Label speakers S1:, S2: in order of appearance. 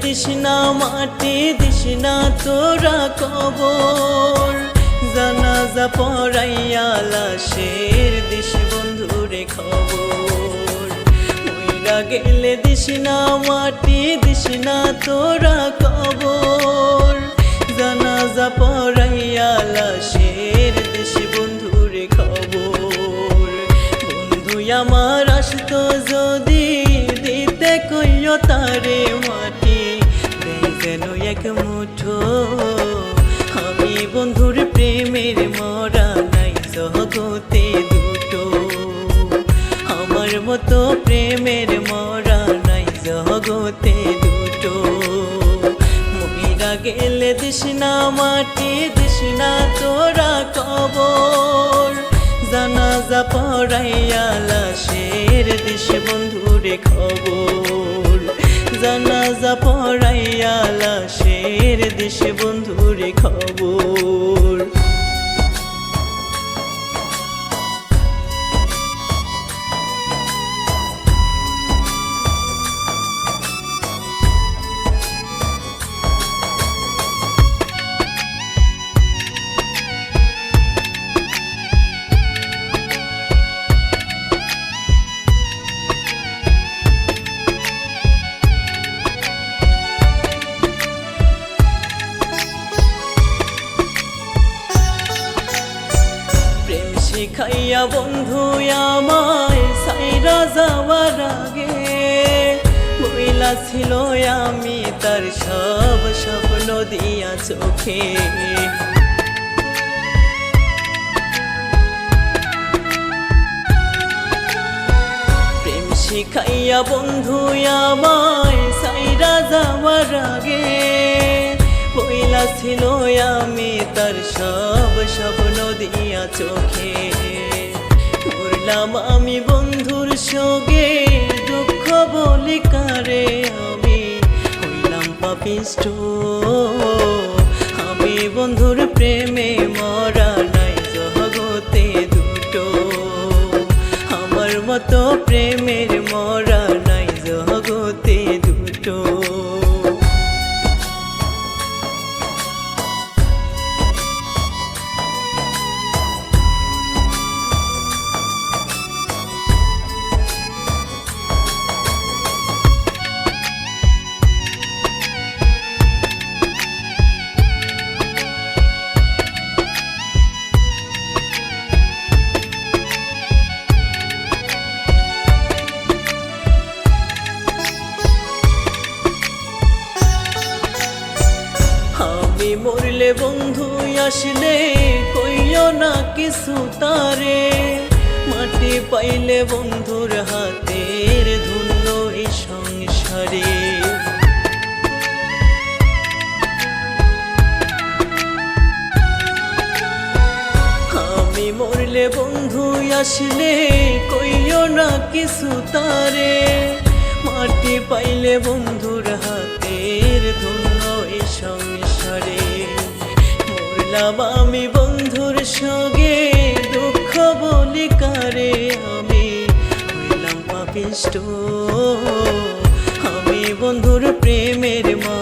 S1: This না মাটি this না তোরা কবর। জানাজা পড়াইয়া লাশের দিস বন্ধুরে খবর। মইরা গেলে দিস না মাটি দিস না তোরা কবর। জানাজা পড়াইয়া লাশের দিস বন্ধুরে খবর। বন্ধু, আমার আসতো যদি বন্ধুর প্রেমের মরা নাই জগতে দুটো। আমার মতো প্রেমের মরা নাই জগতে দুটো। মহিরা গেলে না মাটি না তোরা কবর। জানাজা পড়াইয়া লাশের দিস বন্ধুরে খবর। জানাজা পড়াইয়া লাশের দেশে বন্ধুরে খবর। শিখাইয়া বন্ধু আমায় সাইরা যাওয়ার আগে বইলা ছিল আমি তার সব স্বপ্ন দিয়া চোখে। প্রেম শিখাইয়া বন্ধু আমায় সাইরা যাওয়ার আগে বইলা ছিল আমি তার সব স্বপ্ন দিয়া চোখে। করলাম আমি বন্ধুর সঙ্গে, দুঃখ বলি কারে আমি? হইলাম পাপিষ্ট আমি বন্ধুর প্রেমে মরা নাই জগতে দুটো। আমার মতো প্রেমের মরা নাই জগতে মরলে বন্ধু, আসলে কইও না কিছু তারে। মাটি পাইলে বন্ধুর হাতের ধুন্য এই সংসারে। আমি মরলে বন্ধু, আসলে কইও না কিছু তারে। মাটি পাইলে বন্ধুর হাতের ধন্য এ সংসারে। মরলাম আমি বন্ধুর সঙ্গে দুঃখ বলি কারে আমি? হইলাম পাপিষ্ট আমি বন্ধুর প্রেমের মা